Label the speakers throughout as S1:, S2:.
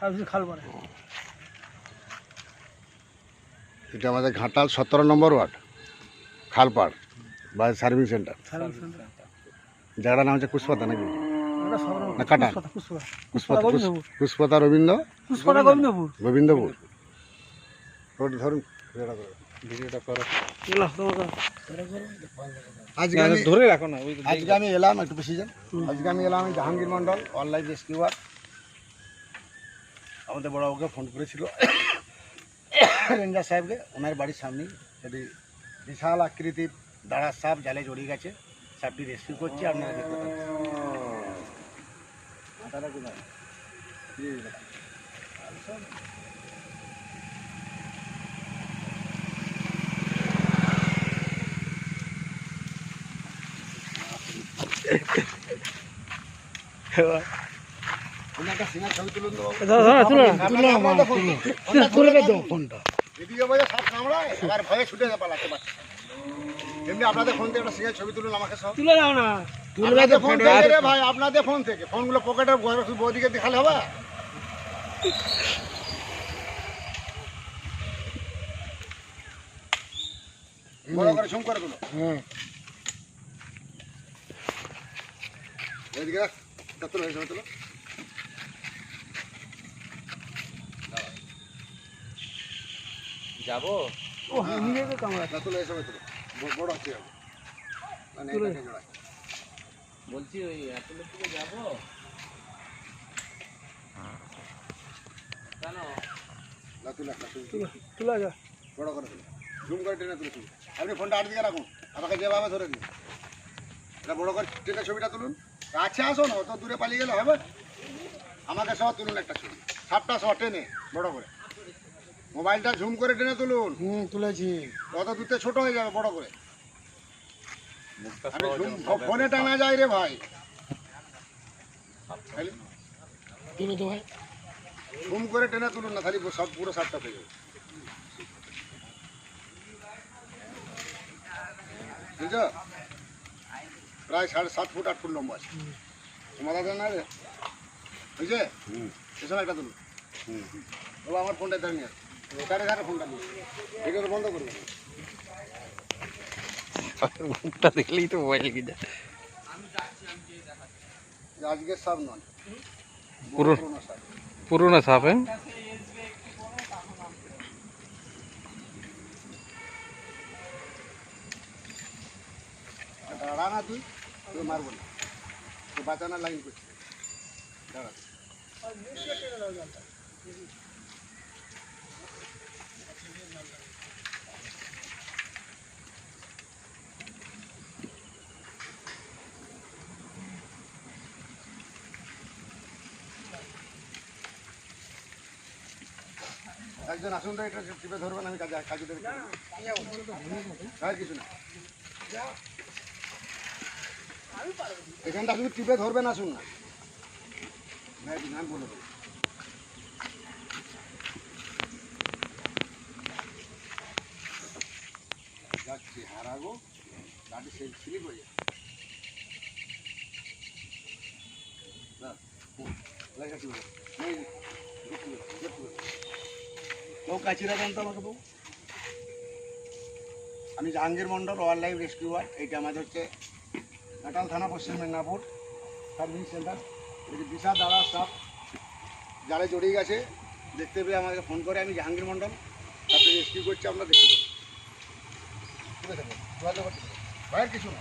S1: Service খাল পারে
S2: এটা আমাদের ঘাটাল সতেরো নম্বর ওয়ার্ড খালপাড় বা সার্ভিস সেন্টার। জায়গাটার নাম হচ্ছে কুশপাতা নাকি? না,
S1: পুষ্পতা
S2: কুশপাতা কুশপাতা রবীন্দ্র?
S1: পুষ্পতা গোবিন্দপুর
S2: গোবিন্দপুর রোড ধরুন আজকে আমি
S3: ধরে রাখো না ওই
S2: আজকে আমি এলাম একটু বেশি যান। আজকে আমি এলাম জাহাঙ্গীর মন্ডল অনলাইন রেস্কিউয়ার। আমাদের বড় বড়বাবুকে ফোন করেছিল। রেঞ্জার সাহেবকে। ওনার বাড়ির সামনেই যদি বিশাল আকৃতির দাঁড়ার সাপ জালে জড়িয়ে গেছে, সাপটি রেস্কিউ করছি, আপনারা দেখতে পাচ্ছেন। আপনাদের ফোন থেকে একটা সিঙ্গেল ছবি তুলুন আমাকে সব ফোন আপনাদের ফোন থেকে ফোনগুলো পকেটে বৌদিকে দেখালে হবে বড় করে ঝুম করে তুলো এদিকে রাখ। তা তুলো এই ছবি তুলো
S3: যাব?
S1: ও কামড়া
S2: তা তুলো এই ছবি তুলো বড় হবে। মানে
S3: তুলো।
S2: এটাকে জোড়ায়।
S3: বলছি ওই অ্যাপেলের দিকে যাব? কেন?
S2: না তুলো
S1: তুলে। তুলে যা
S2: বড় করে তুলো। জুম করে টেনে তুলে আপনি ফোনটা আট দিকে রাখুন। আমাকে যেভাবে ধরে দিন এটা বড় করে টেনে ছবিটা তুলুন। কাছে আসো না অত দূরে পালিয়ে গেলে হবে। আমাকে সহ তুলুন একটা ছবি। সাপটা সহ টেনে বড় করে। মোবাইলটা ঝুম করে টেনে তুলুন।
S1: হুম তুলেছি।
S2: অত দূরতে ছোট হয়ে যাবে বড় করে। আমি ঝুম ফোনে টানা যায় রে ভাই।
S1: তুলে তো ভাই।
S2: ঝুম করে টেনে তুলুন না খালি সব পুরো সাতটা পেয়ে যাবে। বুঝছ? প্রায় সাড়ে সাত ফুট আট ফুট লম্বা আছে। তোমাদের জানা রে? বুঝছে? এসব একটা তুলুন। বলো আমার ফোনটা ধরে নিয়ে এখানে এখানে ফোনটা এগুলো বন্ধ করবে?
S3: মুখটা দেখলেই তো মোবাইল কি যায়।
S2: আজকের সাপ নয় পুরোনো সাপ।
S3: পুরোনো সাপ হ্যাঁ?
S2: দাঁড়া না তুই তুই মারবো না। তুই বাঁচানোর লাইন করছিস দাঁড়া। একজন আসুন তো এটা টিপে ধরবেন আমি কাজে কাজে দেবে আর কিছু না এখানটা শুধু টিপে ধরবেন আসুন না নাম বলে দেবো। যাচ্ছি হারাগো গাড়ি সেই স্লিপ হয়ে আমি Jahangir Mondal wild life rescuer. এইটা আমাদের হচ্ছে নাটাল থানা, পশ্চিম মেদিনীপুর সার্ভিস সেন্টার। এদিকে বিশাল দাদা স্টাফ জালে জড়িয়ে গেছে, দেখতে পেয়ে আমাকে ফোন করে, আমি জাহাঙ্গীর মন্ডল তারপরে রেস্কিউ করছি, আমরা দেখতে পাবো। ঠিক আছে কিছু না।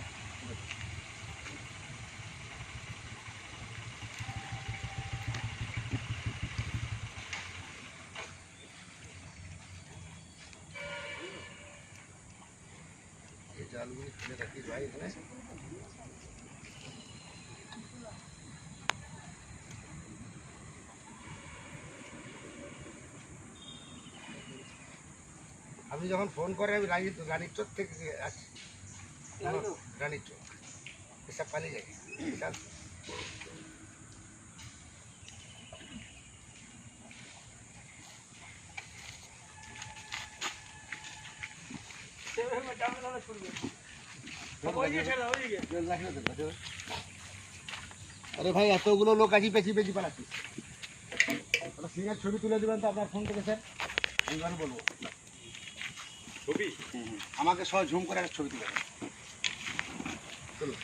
S2: আপনি যখন ফোন করে আমি রানী রানীর চোখ থেকে আসছি রানীর চোখ। এসব পালিয়ে যাই বিশাল আরে ভাই এতগুলো লোক আছি পেঁচি পেঁচি পালাচ্ছি। সিনের ছবি তুলে দেবেন তো আপনার ফোন থেকে স্যার? এইবার বলব। ছবি? আমাকে সব ঝুম করে একটা ছবি তুলে চলো।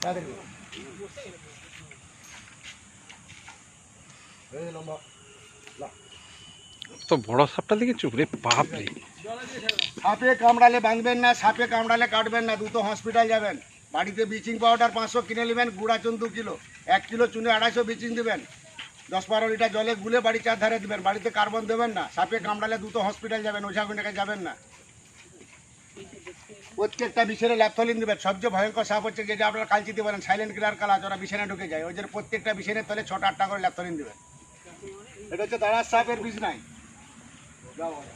S2: তাড়াতাড়ি করুন। লম্বা।
S3: তো বড় সাপটা চুপ রে বাপ রে
S2: সাপে কামড়ালে বাঁধবেন না, সাপে কামড়ালে কাটবেন না দ্রুত হসপিটাল যাবেন। বাড়িতে ব্লিচিং পাউডার পাঁচশো কিনে নেবেন, গুঁড়া চুন দু কিলো। এক কিলো চুনে আড়াইশো ব্লিচিং দেবেন। দশ বারো লিটার জলে গুলে বাড়ি চার ধারে দেবেন, বাড়িতে কার্বন দেবেন না। সাপে কামড়ালে দ্রুত হসপিটাল যাবেন, ওঝাগুনেকে যাবেন না। প্রত্যেকটা বিছানে ল্যাপথলিন দেবেন। সবচেয়ে ভয়ঙ্কর সাপ হচ্ছে যেটা আপনারা কালচিতে বলেন সাইলেন্ট কিলার কালাজ ওরা বিছানে ঢুকে যায়। ওই জন্য প্রত্যেকটা বিছানের তলে ছটা আটটা করে ল্যাপথলিন দেবেন। এটা হচ্ছে দাঁড়ার সাপের বিষ নাই। যাও বাবা।